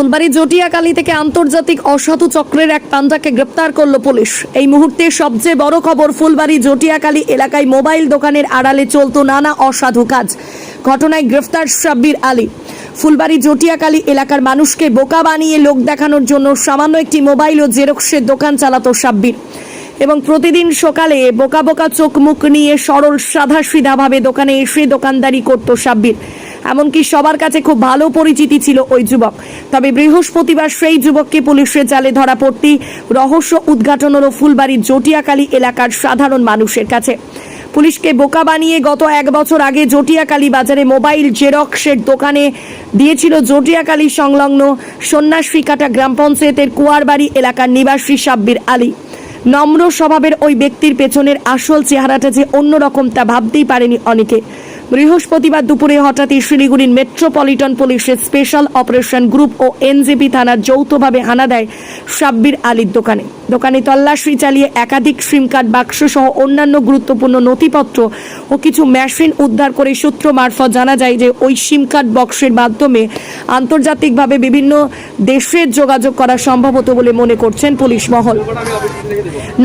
ফুলবাড়ি জটিয়াকালী থেকে আন্তর্জাতিক অসাধু চক্রের এক পান্ডাকে গ্রেপ্তার করল পুলিশ। এই মুহূর্তে সবচেয়ে বড় খবর ফুলবাড়ি জটিয়াকালী এলাকায় মোবাইল দোকানের আড়ালে চলত নানা অসাধু কাজ। ঘটনায় গ্রেফতার সাব্বির আলী। ফুলবাড়ি জটিয়াকালী এলাকার মানুষকে বোকা বানিয়ে লোক দেখানোর জন্য সামান্য একটি মোবাইল ও জেরক্সের দোকান চালাতো সাব্বির। এবং প্রতিদিন সকালে বোকা বোকা চোখ মুখ নিয়ে সরল সাদা সিধাভাবে দোকানে এসে দোকানদারি করত সাব্বির। এমনকি সবার কাছে খুব ভালো পরিচিতি ছিল ওই যুবক। তবে বৃহস্পতিবার সেই যুবককে পুলিশের জালে ধরা পড়তেই রহস্য উদ্ঘাটন হল ফুলবাড়ির জটিয়াকালী এলাকার সাধারণ মানুষের কাছে। পুলিশকে বোকা বানিয়ে গত এক বছর আগে জটিয়াকালী বাজারে মোবাইল জেরক্সের দোকানে দিয়েছিল জটিয়াকালী সংলগ্ন সন্ন্যাসীকাটা গ্রাম পঞ্চায়েতের কুয়ারবাড়ি এলাকার নিবাসী সাব্বির আলী। নম্র স্বভাবের ওই ব্যক্তির পেছনের আসল চেহারাটা যে অন্যরকম তা ভাবতেই পারেনি অনেকে। বৃহস্পতিবার দুপুরে হঠাৎই শিলিগুড়ির মেট্রোপলিটন পুলিশের স্পেশাল অপারেশন গ্রুপ ও এনজেপি থানার যৌথভাবে হানা দেয় সাব্বির আলীর দোকানে। দোকানে তল্লাশি চালিয়ে একাধিক সিম কার্ড বাক্স সহ অন্যান্য গুরুত্বপূর্ণ নথিপত্র ও কিছু মেশিন উদ্ধার করে সূত্র মারফত জানা যায় যে ওই সিম কার্ড বক্সের মাধ্যমে আন্তর্জাতিকভাবে বিভিন্ন দেশের যোগাযোগ করা সম্ভব হতো বলে মনে করছেন পুলিশ মহল।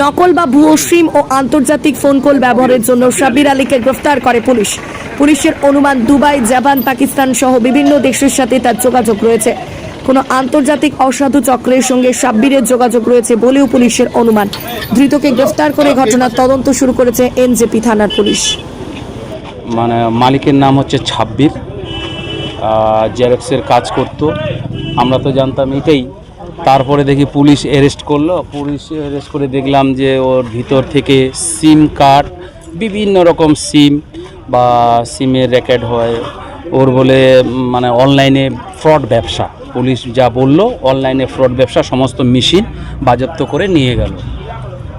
নকল বা ভুয়ো সিম ও আন্তর্জাতিক ফোন কল ব্যবহারের জন্য সাবির আলীকে গ্রেফতার করে পুলিশ। পুলিশের অনুমান, দুবাই, জাপান, পাকিস্তান সহ বিভিন্ন দেশের সাথে তার যোগাযোগ রয়েছে। কোনো আন্তর্জাতিক অসাধু চক্রের সঙ্গে সাব্বিরের যোগাযোগ রয়েছে বলেও পুলিশের অনুমান। ধৃতকে গ্রেফতার করে ঘটনার তদন্ত শুরু করেছে এনজেপি থানার পুলিশ। মানে মালিকের নাম হচ্ছে ছাব্বির। জেরক্সের কাজ করত। আমরা তো জানতাম এটাই। তারপরে দেখি পুলিশ অ্যারেস্ট করল। পুলিশ অ্যারেস্ট করে দেখলাম যে ওর ভিতর থেকে সিম কার্ড, বিভিন্ন রকম সিম বা সিমের র্যাকেট হয় ওর বলে মানে অনলাইনে ফ্রড ব্যবসা। পুলিশ যা বলল অনলাইনে ফ্রড ব্যবসা সমস্ত মেশিন বাজেপ্ত করে নিয়ে গেল।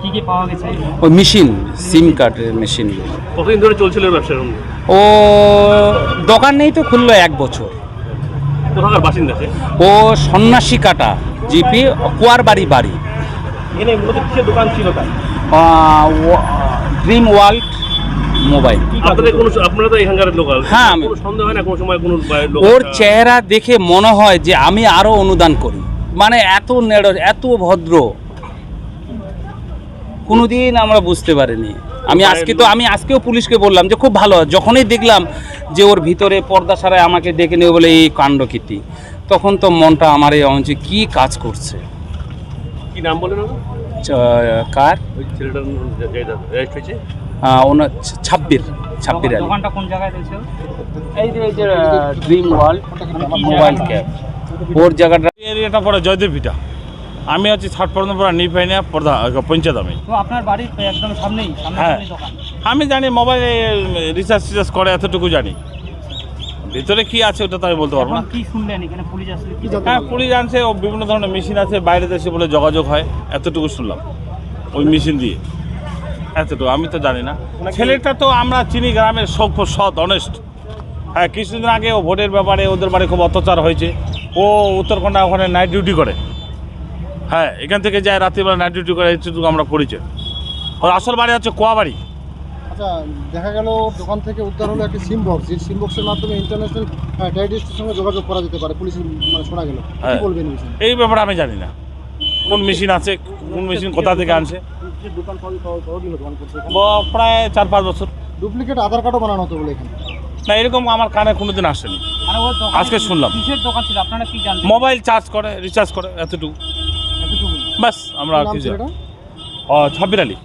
কি কি পাওয়া গেছে? ওই মেশিন সিম কার্ডের মেশিনগুলো কতদিন ধরে চলছিল ব্যবসা ও দোকান নেই তো খুললো এক বছর। কোথাকার বাসিন্দা ও সন্ন্যাসী কাটা জিপি কুয়ার বাড়ি। বাড়ি এখানে মূলত কিসের দোকান ছিল ড্রিম ওয়ার্ল্ড মোবাইল। আপনারা এখানকার লোকাল। হ্যাঁ, সন্দেহ হয় না কোনো সময় কোনো ওর চেহারা দেখে মনে হয় যে আমি আরও অনুদান করি। মানে এত নেড় এত ভদ্র। কোনোদিন আমরা বুঝতে পারিনি। আমি আজকে তো আমি আজকেও পুলিশকে বললাম যে খুব ভালো যখনই দেখলাম যে ওর ভিতরে পর্দা সারায় আমাকে ডেকে নেবে বলে এই কাণ্ডকীর্তি তখন তো মনটা আমার এই অঞ্চে কি কাজ করছে? কি নাম বলেন কার? ওই ছেলেটার রেজিস্ট হয়েছে আহ, ওনার ছ- ছাব্বির ছাব্বির আলী। দোকানটা কোন জায়গায় রয়েছে? এই যে ড্রিম ওয়ার্ল্ড মোবাইল ক্যাব। ওর জায়গাটা এরিয়াটা পড়ে জয়দেব ভিটা। আমি আছি ষাট পর্যন্ত পড়া নিপাইনা পর্দা পঞ্চায়েত আমি। আপনার বাড়ির একদম সামনেই হ্যাঁ। আমি জানি মোবাইলে রিচার্জ টিচার্জ করে এতটুকু জানি। ভিতরে কি আছে ওটা তো আমি বলতে পারব না। কি শুনলেন এখানে পুলিশ আসলে কি হ্যাঁ পুলিশ আনছে ও বিভিন্ন ধরনের মেশিন আছে বাইরে দেশে বলে যোগাযোগ হয় এতটুকু শুনলাম। ওই মেশিন দিয়ে। এতটুকু আমি তো জানি না। ছেলেটা তো আমরা চিনি গ্রামের সভ্য সৎ অনেস্ট হ্যাঁ কিছুদিন আগে ও ভোটের ব্যাপারে ওদের বাড়ি খুব অত্যাচার হয়েছে। ও উত্তরকন্যা ওখানে নাইট ডিউটি করে। হ্যাঁ এখান থেকে যায় রাত্রিবেলা নাইট ডিউটি করে এতটুকু আমরা পরিচয়। ওর আসল বাড়ি হচ্ছে কোয়াবাড়ি। আচ্ছা দেখা গেল দোকান থেকে উদ্ধার হলো একটা সিম বক্স যে সিম বক্সের মাধ্যমে ইন্টারন্যাশনাল টেরিস্টের সঙ্গে যোগাযোগ করা যেতে পারে। পুলিশের মানে শোনা গেল। কি হ্যাঁ। বলবেন এই ব্যাপারে আমি জানি না। কোন মেশিন আছে কোন মেশিন কোথা থেকে আনছে? প্রায় চার পাঁচ বছর। ডুপ্লিকেট আধার কার্ডও বানানো হতো বলে এখানে। না এরকম আমার কানে কোনোদিন আসেনি। মানে আজকে শুনলাম। দোকান ছিল? আপনারা কি জানতেন? মোবাইল চার্জ করে রিচার্জ করে এতটুকু। এতটুকু বাস আমরা কি কিছু ছাব্বির আলী।